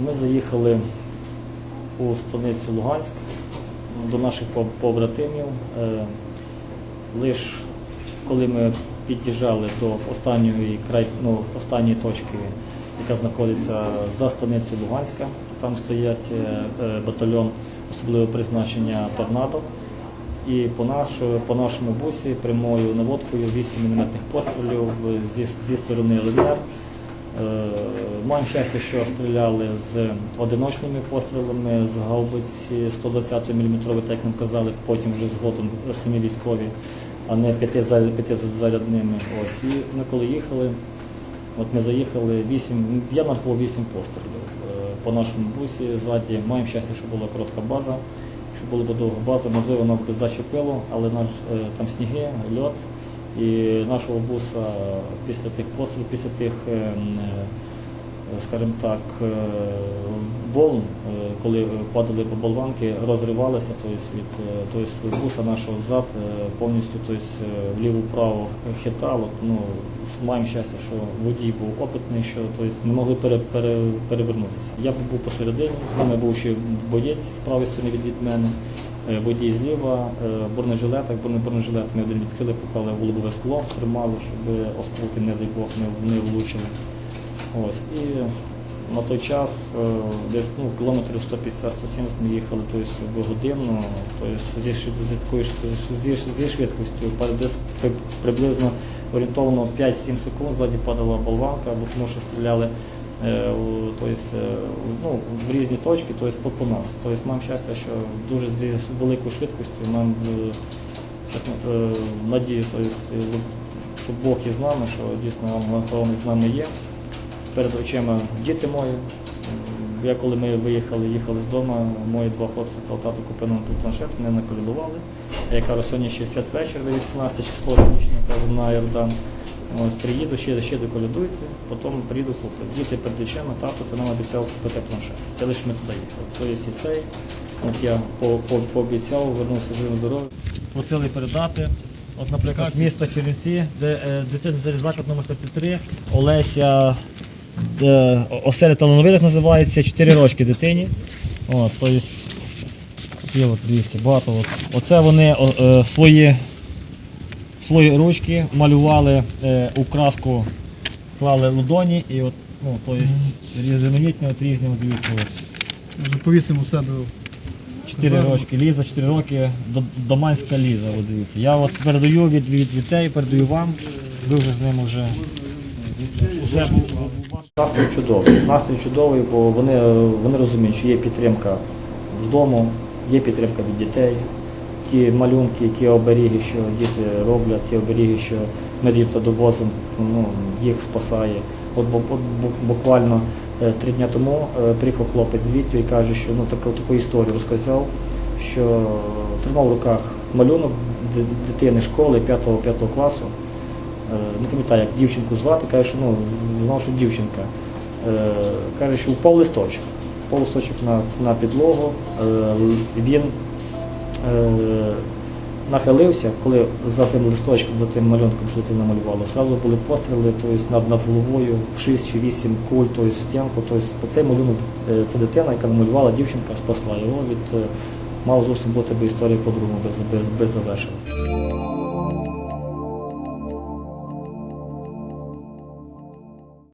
Ми заїхали у станицю Луганськ до наших побратимів. Е, Лиш коли ми під'їжджали до останньої ну, останньої точки, яка знаходиться за станицею Луганська, там стоять е, е, батальйон особливого призначення Торнадо. І по, нашу, по нашому бусі прямою наводкою 8 мінометних пострілів зі, зі сторони ЛНР. Е, Маємо щастя, що стріляли з одиночними пострілами з гаубиці 120 мм, так як нам казали, потім вже згодом самі військові, а не п'ятиза- п'ятизарядними. Ось. І ми коли їхали, от ми заїхали 8, я нарахував 8 пострілів е, по нашому бусі ззаді. Маємо щастя, що була коротка база, що була б довга база, можливо, нас би зачепило, але наш, е, там сніги, льот. І нашого буса після цих пострілів, після тих, е, е, скажімо так, е, волн, коли падали по болванки, розривалися, тобто від тобто буса нашого зад повністю тобто, вліво-вправо хитало. Ну, маємо щастя, що водій був опитний, що тобто, не могли пере, пере, перевернутися. Я був посередині, з нами був ще боєць з правої сторони від мене. Е, Водій зліва, е, бронежилет, броне- бронежилет ми один відкрили, поклали в лобове скло, тримали, щоб осколки, не дай Бог, не, влучили. Ось. І на той час е, десь ну, кілометрів 150-170 ми їхали тобто, в годину, тобто, зі, такою зі, зі швидкістю, десь приблизно орієнтовно 5-7 секунд ззаді падала болванка, або тому що стріляли ну, в різні точки, тобто, по, нас. Тобто, маємо щастя, що дуже зі великою швидкістю нам е, е, надію, тобто, е, що Бог є з нами, що дійсно охоронець з нами є. Перед очима діти мої. Я коли ми виїхали, їхали з дому, мої два хлопці та тато купили нам планшет, вони наколядували. Я кажу, сьогодні ще святвечір, 18 число кажу, на Йордан. Ось приїду, ще, ще доколядуйте, потім приїду куплю. Діти перед очима, тато, ти нам обіцяв купити планшет. Це лише ми туди їхали. Тобто і цей, от я по, по, пообіцяв, вернувся живим здоровим. Просили передати. От, наприклад, місто Чернівці, де е, дитячий заклад номер 33, Олеся де, оселя талановитих називається 4 рочки дитині. От, тобто, такі от, дивіться, багато. От. Оце вони о, е, свої, свої ручки малювали е, у краску, клали ладоні і от, ну, тобто, різноманітні от різні, от, дивіться. Може повісимо у себе. 4 рочки, Ліза, 4 роки, доманська Ліза, от дивіться. Я от передаю від, від дітей, передаю вам, ви вже з ним вже Настрій чудовий. Настрій чудовий, бо вони, вони розуміють, що є підтримка вдома, є підтримка від дітей. Ті малюнки, ті оберіги, що діти роблять, ті оберіги, що ми діти довозимо, ну, їх спасає. От, бу- от буквально е, три дні тому е, приїхав хлопець звідти і каже, що ну, таку, таку історію розказав, що тримав в руках малюнок дитини школи 5 5 класу. Е, не пам'ятаю, як дівчинку звати, каже, що ну, знав, що дівчинка. Каже, що впав листочок. Впав листочок на, на підлогу. Він нахилився, коли за тим листочком, за тим малюнком, що ти малювала, одразу були постріли тобто, над, над головою 6 чи 8 куль, тобто, стінку. Тобто, цей малюнок це дитина, яка намалювала дівчинка, спасла його від. е, Мав зовсім бути би історія по-другому без, без, без завершення.